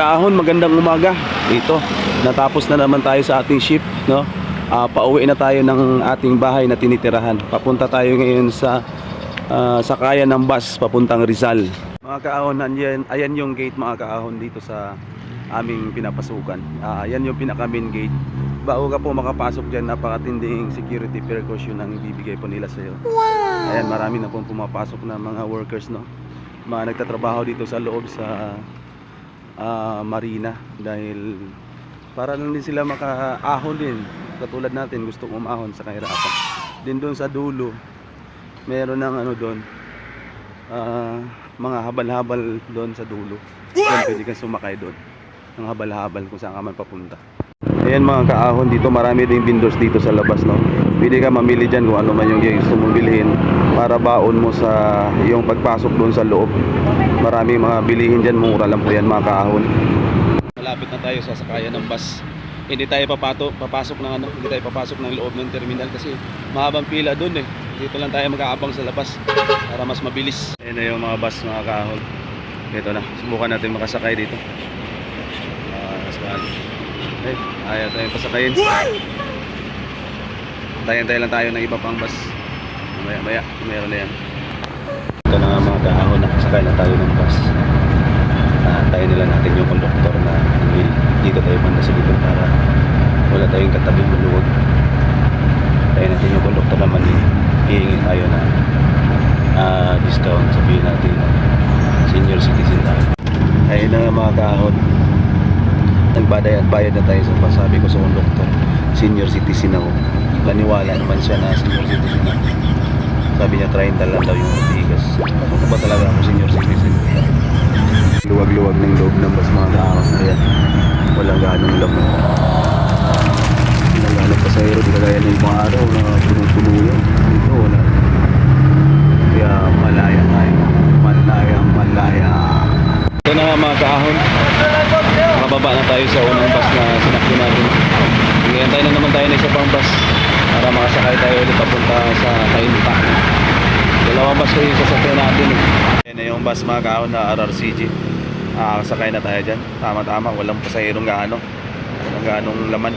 Ahon, magandang umaga. Ito, natapos na naman tayo sa ating shift, no? Ah, pauwi na tayo ng ating bahay na tinitirahan. Papunta tayo ngayon sa ah, sakayan ng bus papuntang Rizal. Mga kaahon, andyan, ayan yung gate mga kaahon dito sa aming pinapasukan. Ah, ayan yung pinaka main gate. Bago ka po makapasok dyan, napakatinding security precaution ang ibibigay po nila sa iyo. Ayan, marami na pong pumapasok na mga workers, no? Mga nagtatrabaho dito sa loob sa ah, marina. Dahil para lang din sila makaahon din. Katulad natin gusto umahon sa kahirapan. Din doon sa dulo meron ng ano doon ah, mga habal-habal doon sa dulo. Doon pwede kang sumakay doon ng habal-habal kung saan ka man papunta ayan mga kaahon dito marami ding vendors dito sa labas no? Pwede ka mamili dyan kung ano man yung gusto mong bilhin para baon mo sa yung pagpasok doon sa loob. Marami mga bilihin dyan mura lang po yan mga kaahon. Malapit na tayo sa sakayan ng bus. Hindi tayo papato, papasok ng ano hindi tayo papasok ng loob ng terminal kasi mahabang pila doon eh. Dito lang tayo mag-aabang sa labas para mas mabilis. Ayun na yung mga bus mga kaahon. Ito na subukan natin makasakay dito. Uh, ay ayaw tayong pasakayin. Tayo lang tayo ng iba pang bus. Maya maya meron na yan. Ito na nga mga kaahon nakasakay na tayo ng bus. Tayo nila natin yung konduktor na hindi dito tayo banda sa likod para wala tayong katabing maluwag tayo natin yung konduktor naman eh, hihingi tayo na ah, discount. Sabihin natin na senior citizen tayo. Ayun na nga mga kaahon nagbaday at bayad na tayo sa bus sabi ko sa konduktor senior citizen ako. Naniwala naman siya na senior citizen ako. Sabi niya 30 lang daw yung matigas ako ba talaga ako senior citizen? Luwag-luwag ng loob ng bus mga kaahon ayan walang ganong laman ganong pasahero di kagaya ng mga araw na punong-puno yan dito wala kaya malaya tayo malaya malaya ito na nga mga kaahon makababa na tayo sa unang bus na sinakyan natin Hingantay na naman tayo na isa pang bus para makasakay tayo ulit papunta sa Kainta dalawang bus ko yung sasakyan natin eh. yan na yung bus mga kaahon na RRCG Nakakasakay na tayo dyan. Tama-tama, walang pasahirong gaano. Walang gaanong laman.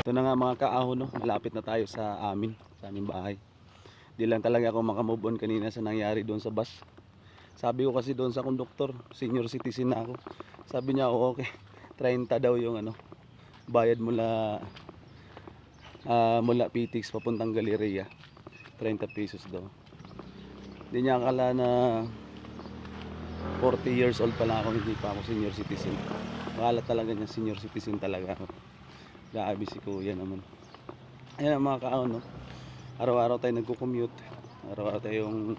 Ito na nga mga kaahon, no? malapit na tayo sa amin, sa aming bahay. Di lang talaga ako makamove on kanina sa nangyari doon sa bus. Sabi ko kasi doon sa konduktor, senior citizen na ako. Sabi niya, oo, okay. 30 daw yung ano, bayad mula ah, mula PTX papuntang Galleria. 30 pesos daw. Hindi niya akala na 40 years old pa lang ako, hindi pa ako senior citizen. Akala talaga niya senior citizen talaga ako. Grabe si kuya naman. Ayan ang mga kaon, no? Araw-araw tayo nagko-commute. Araw-araw tayong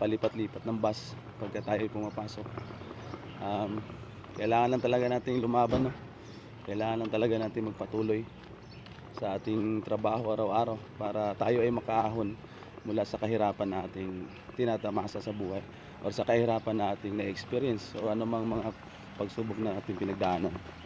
palipat-lipat ng bus pagka tayo pumapasok. Um, kailangan lang talaga natin lumaban, no? Kailangan lang talaga natin magpatuloy sa ating trabaho araw-araw para tayo ay makaahon mula sa kahirapan na ating tinatamasa sa buhay or sa kahirapan na ating na-experience o anumang mga pagsubok na ating pinagdaanan.